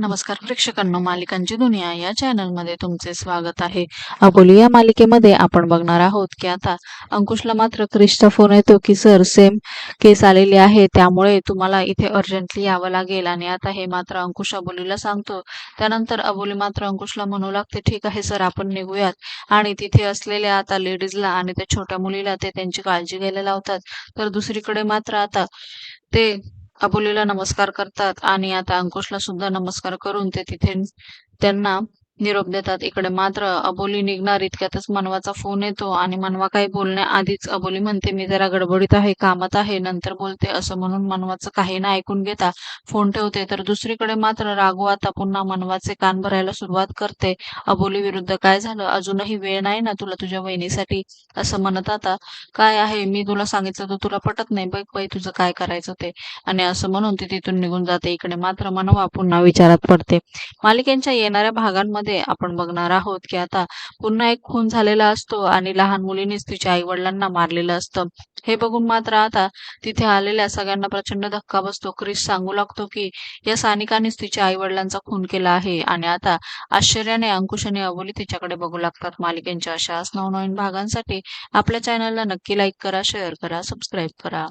नमस्कार प्रेक्षकांनो मालिकांची दुनिया या चॅनलमध्ये तुमचे स्वागत आहे. अबोली या मालिकेमध्ये आपण बघणार आहोत की आता अंकुशला मात्र क्रिशचा फोन येतो की सर सेम केस आलेली आहे. त्यामुळे तुम्हाला इथे अर्जंटली यावं लागेल. आणि आता हे मात्र अंकुश अबोलीला सांगतो. त्यानंतर अबोली मात्र अंकुशला म्हणू लागते ठीक आहे सर आपण निघूयात. आणि तिथे असलेल्या आता लेडीजला आणि त्या छोट्या मुलीला ते त्यांची काळजी घ्यायला लावतात. तर दुसरीकडे मात्र आता ते अबोलीला नमस्कार करतात आणि आता अंकुशला सुद्धा नमस्कार करून ते तिथे त्यांना निरोप देतात. इकडे मात्र अबोली निघणार इतक्यातच मनवाचा फोन येतो आणि मनवा काही बोलण्याआधीच अबोली म्हणते मी जरा गडबडीत आहे कामात आहे नंतर बोलते असं म्हणून मनवाचं काही ना ऐकून घेता फोन ठेवते. तर दुसरीकडे मात्र राघू आता पुन्हा मनवाचे कान भरायला सुरुवात करते. अबोली विरुद्ध काय झालं? अजूनही वेळ नाही ना तुला तुझ्या वहिनीसाठी? असं म्हणत आता काय आहे? मी तुला सांगितलं तर तुला पटत नाही. बघ बाई तुझं काय करायचं ते. आणि असं म्हणून ती तिथून निघून जाते. इकडे मात्र मनवा पुन्हा विचारात पडते. मालिकेच्या येणाऱ्या भागांमध्ये आपण बघणार आहोत की आता पुन्हा एक खून झालेला असतो आणि लहान मुलीनेच तिच्या आई वडिलांना मारलेलं असतं. हे बघून मात्र आता तिथे आलेल्या सगळ्यांना प्रचंड धक्का बसतो. क्रिस सांगू लागतो की या सानिकानेच तिच्या आई वडिलांचा खून केला आहे आणि आता आश्चर्याने अंकुश आणि अबोली तिच्याकडे बघू लागतात. मालिकेंच्या अशाच नवनवीन भागांसाठी आपल्या चॅनलला नक्की लाईक करा शेअर करा सबस्क्राईब करा.